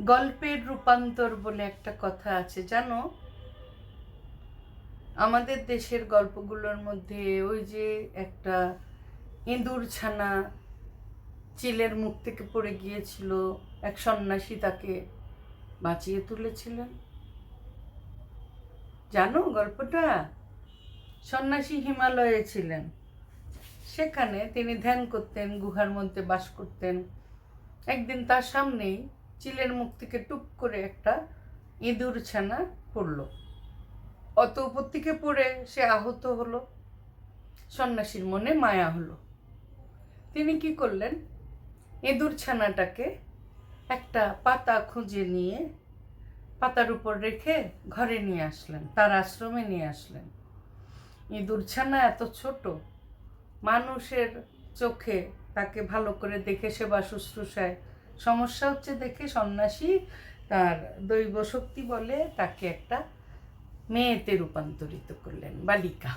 গল্পের রূপান্তর বলে একটা কথা আছে, জানো? আমাদের দেশের গল্পগুলোর মধ্যে ওই যে একটা ইঁদুর ছানা চিলের মুখ থেকে পড়ে গিয়েছিল, এক সন্ন্যাসী তাকে বাঁচিয়ে তুলেছিলেন। জানো গল্পটা? সন্ন্যাসী হিমালয়ে ছিলেন। সেখানে তিনি ধ্যান করতেন, গুহার মধ্যে বাস করতেন। একদিন তার সামনেই চিলের মুখ থেকে টুপ করে একটা ইঁদুর ছানা পড়ল। অত উপর থেকে পড়ে সে আহত হলো। সন্ন্যাসীর মনে মায়া হলো। তিনি কি করলেন? ইঁদুর ছানাটাকে একটা পাতা খুঁজে নিয়ে পাতার উপর রেখে ঘরে নিয়ে আসলেন, তার আশ্রমে নিয়ে আসলেন। ইঁদুর ছানা এত ছোট, মানুষের চোখে তাকে ভালো করে দেখে সেবা শুশ্রূষায় সমস্যা হচ্ছে দেখে সন্ন্যাসী তার দৈব শক্তি বলে তাকে একটা মেয়েতে রূপান্তরিত করলেন, বালিকা।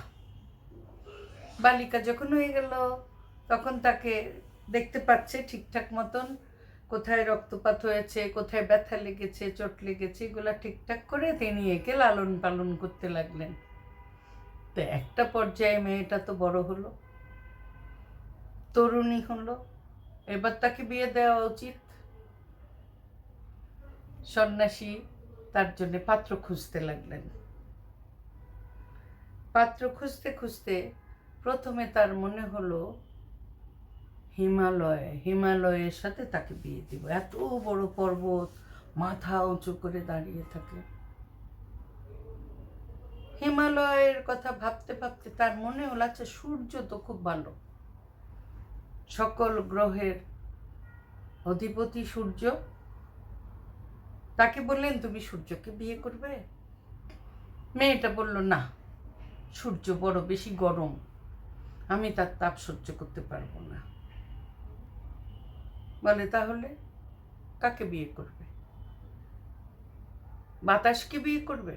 বালিকা যখন হয়ে গেল, তখন তাকে দেখতে পাচ্ছে ঠিকঠাক মতন, কোথায় রক্তপাত হয়েছে, কোথায় ব্যথা লেগেছে, চোট লেগেছে, এগুলা ঠিকঠাক করে তিনি একে লালন পালন করতে লাগলেন। তো একটা পর্যায়ে মেয়েটা তো বড় হলো, তরুণী হলো, এবার তাকে বিয়ে দেওয়া উচিত। সন্ন্যাসী তার জন্য পাত্র খুঁজতে লাগলেন। পাত্র খুঁজতে খুঁজতে প্রথমে তার মনে হলো, হিমালয়, হিমালয়ের সাথে তাকে বিয়ে দিব। এত বড় পর্বত, মাথা উঁচু করে দাঁড়িয়ে থাকে। হিমালয়ের কথা ভাবতে ভাবতে তার মনে হলো আচ্ছা সূর্য তো খুব ভালো। সকল গ্রহের অধিপতি সূর্য তাকে বললেন, তুমি সূর্যকে বিয়ে করবে? মেয়েটা বলল, না, সূর্য বড়, বেশি গরম। আমি তার তাপ সহ্য করতে পারব না। বলে, তাহলে কাকে বিয়ে করবে? বাতাসকে বিয়ে করবে?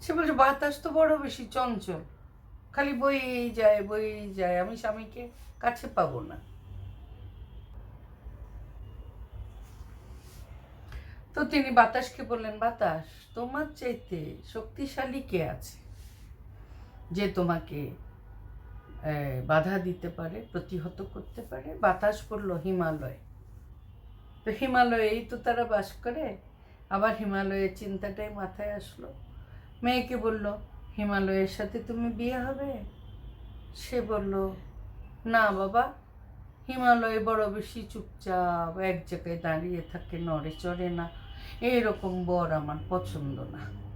সে বলছে, বাতাস তো বড়, বেশি চঞ্চল। খালি বইয়েই যায় বইয়েই যায়। আমি স্বামীকে কাছে পাবো না। তো তিনি বাতাসকে বললেন, বাতাস, তোমার চাইতে শক্তিশালী কে আছে যে তোমাকে বাধা দিতে পারে, প্রতিহত করতে পারে? বাতাস বলল, হিমালয়। তো হিমালয়েই তো তারা বাস করে। আবার হিমালয়ের চিন্তাটাই মাথায় আসলো। মেয়েকে বলল, হিমালয়ের সাথে তুমি বিয়ে হবে? সে বলল, না বাবা, হিমালয় বড় বেশি চুপচাপ, এক জায়গায় দাঁড়িয়ে থাকে, নড়ে চড়ে না। এইরকম বর আমার পছন্দ না।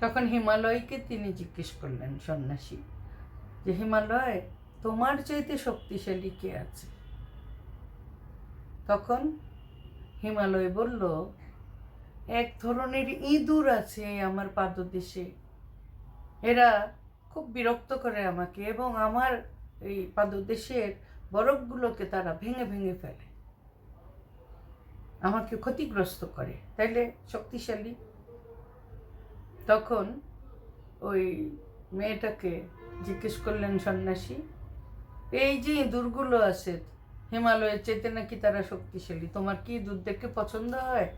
তখন হিমালয়কে তিনি জিজ্ঞেস করলেন, সন্ন্যাসী, যে হিমালয়, তোমার চাইতে শক্তিশালী কে আছে? তখন হিমালয় বলল, এক ধরনের ইঁদুর আছে আমার পাদদেশে। এরা খুব বিরক্ত করে আমাকে এবং আমার এই পাদদেশের বরফগুলোকে তারা ভেঙে ভেঙে ফেলে। আমাকে ক্ষতিগ্রস্ত করে, তাইলে শক্তিশালী। তখন ওই মেয়েটাকে জিজ্ঞেস করলেন সন্ন্যাসী, এই যে ইঁদুরগুলো আছে, হিমালয়ের চেতে নাকি তারা শক্তিশালী? তোমার কি দুধ দেখে পছন্দ হয়?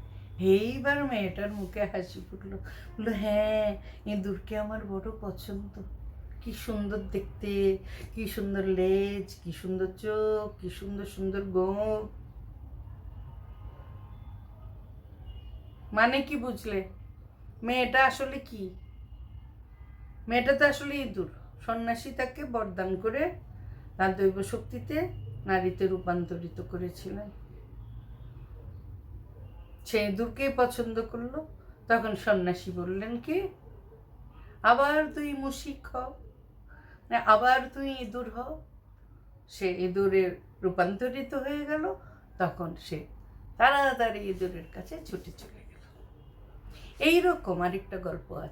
এইবার মেয়েটার মুখে হাসি ফুটলো। বলল হ্যাঁ ইঁদুরকে আমার বড় পছন্দ? কি সুন্দর দেখতে, কি সুন্দর লেজ, কি সুন্দর চোখ, কি সুন্দর সুন্দর গোপ মানে কি বুঝলে? মেয়েটা আসলে কি? মেয়েটা তো আসলে ইঁদুর। সন্ন্যাসী তাকে বরদান করে তার দৈব শক্তিতে নারীতে রূপান্তরিত করেছিলেন। সে ইঁদুরকে পছন্দ করল। তখন সন্ন্যাসী বললেন, কি? আবার তুই মুশিক হও। আবার তুই ইঁদুর হও। সে ইঁদুরের রূপান্তরিত হয়ে গেল। তখন সে তাড়াতাড়ি ইঁদুরের কাছে ছুটে চলে এইরকম আরেকটা গল্প আছে।